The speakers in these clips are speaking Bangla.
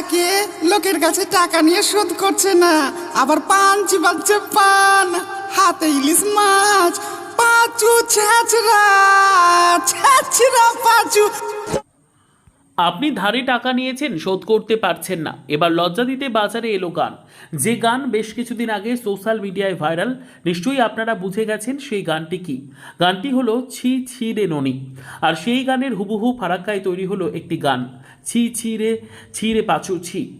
কে লোকের কাছে টাকা নিয়ে শোধ করছে না? আবার পান চিবাচ্ছে পান, হাতে ইলিশ মাছ, পাঁচু ছেঁচড়া ছেঁচড়া পাঁচু আপনি ধারে টাকা নিয়েছেন, শোধ করতে পারছেন না। এবার লজ্জা দিতে বাজারে এলো গান। যে গান বেশ কিছুদিন আগে সোশ্যাল মিডিয়ায় ভাইরাল, নিশ্চয়ই আপনারা বুঝে গেছেন সেই গানটি কি। গানটি হলো ছি ছি রে ননি। আর সেই গানের হুবহু ফারাক্কায় তৈরি হলো একটি গান। ছি ছি রে ছি রে পাচু ছি।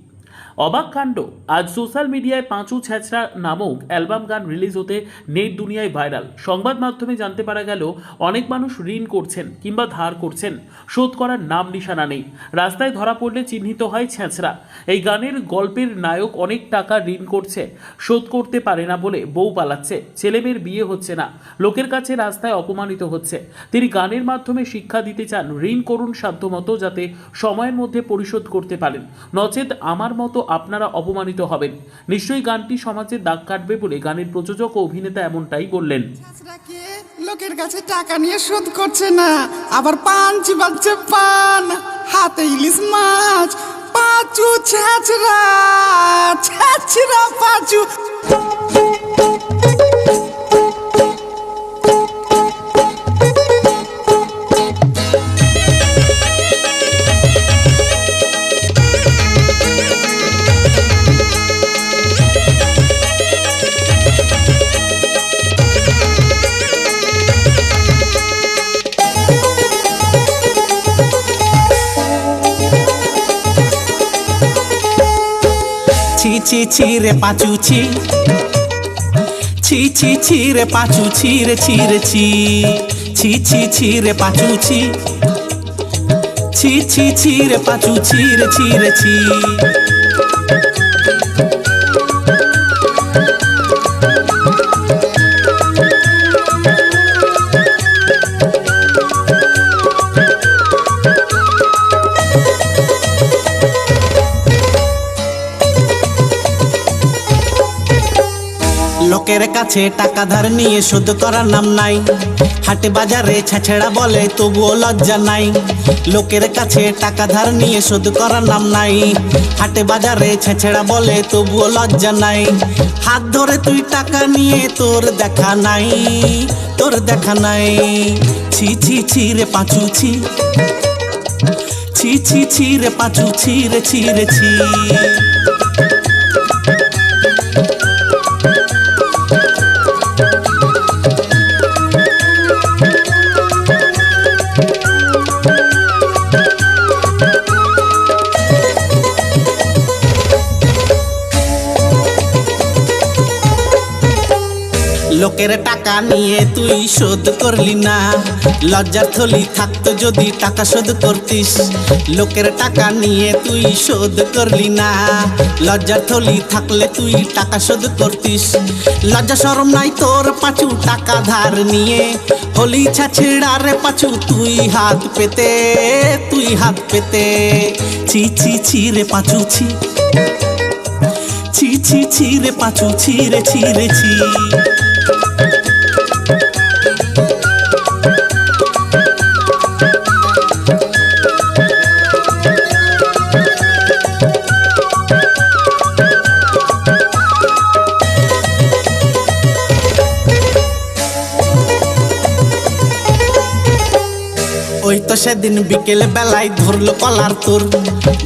অবাক কাণ্ড। আজ সোশ্যাল মিডিয়ায় পাঁচু ছ্যাচড়া নামক অ্যালবাম গান রিলিজ হতে নেট দুনিয়ায় ভাইরাল। সংবাদ মাধ্যমে জানতে পারা গেল, অনেক মানুষ ঋণ করছেন কিংবা ধার করছেন। শোধ করার নাম নিশানা নেই। রাস্তায় ধরা পড়লে চিহ্নিত হয় ছ্যাঁচড়া। এই গানের গল্পের নায়ক অনেক টাকা ঋণ করছে। শোধ করতে পারে না বলে বউ পালাচ্ছে। ছেলেমেয়ের বিয়ে হচ্ছে না। লোকের কাছে রাস্তায় অপমানিত হচ্ছে। তিনি গানের মাধ্যমে শিক্ষা দিতে চান। ঋণ করুন সাধ্যমতো যাতে সময়ের মধ্যে পরিশোধ করতে পারেন। নচেত আমার মতো আপনারা অপমানিত হবেন। নিশ্চয়ই গানটি সমাজে দাগ কাটবে বলে গানের প্রযোজক ও অভিনেতা এমনটাই বললেন। লোকের কাছে টাকা নিয়ে শোধ করছে না। আবার পান চিবাচ্ছে পান, হাতে ইলিশ মাছ, পাঁচু ছেঁচড়া ছেঁচড়া পাঁচু। ছি ছি ছি রে পাঁচু ছি। ছি ছি ছি রে পাঁচু ছি রে ছি রে ছি। ছি ছি ছি রে পাঁচু ছি। ছি ছি ছি রে পাঁচু ছি রে ছি রে ছি। লোকের কাছে টাকা ধার নিয়ে শোধ করার নাম নাই। হাটে বাজারে ছেঁচড়া বলে, তবুও লজ্জা নাই। লোকের কাছে টাকা ধার নিয়ে শোধ করার নাম নাই। হাটে বাজারে ছেঁচড়া বলে, তবুও লজ্জা নাই। হাত ধরে তুই টাকা নিয়ে তোর দেখা নাই, তোর দেখা নাই। ছি ছি ছি রে পাঁচু, ছি। ছি ছি ছি রে পাঁচু, ছি রে ছি রে, ছি। thank you লোকের টাকা নিয়ে তুই শোধ করলি না। লজ্জার থলি থাকতো যদি টাকা শোধ করতিস। লোকের টাকা নিয়ে তুই শোধ করলি না। লজ্জার থলি থাকলে তুই টাকা শোধ করতিস। লজ্জা শরম নাই তোর পাচু টাকা ধার নিয়ে। হলি ছাছেড়া রে পাচু, তুই হাত পেতে, তুই হাত পেতে। ছি ছি ছি রে পাচু, ছি। ছি ছি ছি রে পাচু, ছি রে ছি রে, ছি। সেদিন বিকেল বেলায় ধরলো কলার তোর।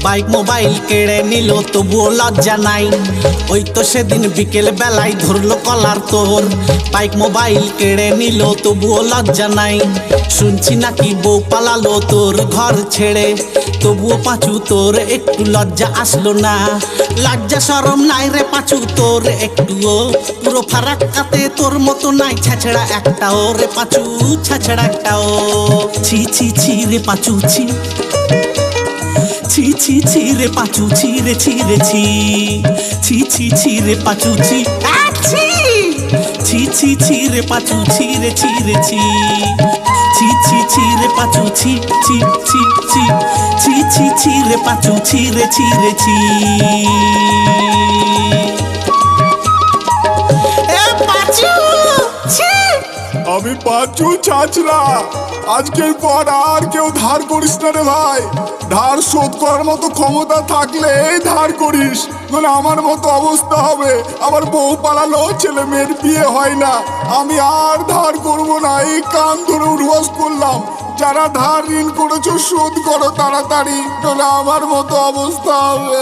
বাইক মোবাইল কেড়ে নিল, তবুও লজ্জা নাই। ওই তো সেদিন বিকেল বেলায় ধরলো কলার তোর। বাইক মোবাইল কেড়ে নিল, তবুও লজ্জা নাই। শুনছি নাকি বউ পালালো তোর ঘর ছেড়ে। তবুও পাঁচু তোর, একটু লজ্জা আসলো না। লজ্জা সরম নাই রে পাঁচু তোর, একটুও পুরো ফারাক্কাতে তোর মতো নাই। ছাছড়া একটাও রে পাঁচু, ছাছড়া একটাও। ছি ছি ছি রে পাঁচু ছি ছি ছি ছি রে পাঁচু ছি রে ছি। রে ছি ছি ছি ছি রে পাঁচু ছি! ছি ছি ছি রে পাঁচু ছি রে ছি রে ছি। ছি ছি ছি রে পাঁচু ছি ছি ছি। ছি ছি ছি ছি রে পাঁচু ছি রে ছি। রে ছি! আমি পাঁচু চাচরা। আজকের পর আর কেউ ধার করিস না রে ভাই। ধার শোধ করার মতো ক্ষমতা থাকলে ধার করিস। মানে আমার মতো অবস্থা হবে। আমার বউ পালালো ছেলে মেয়ের বিয়ে হয় না। আমি আর ধার করব না। এই কান ধরে উঠবাস করলাম। যারা ধার ঋণ করেছ শোধ করো তাড়াতাড়ি। নাহলে আমার মতো অবস্থা হবে।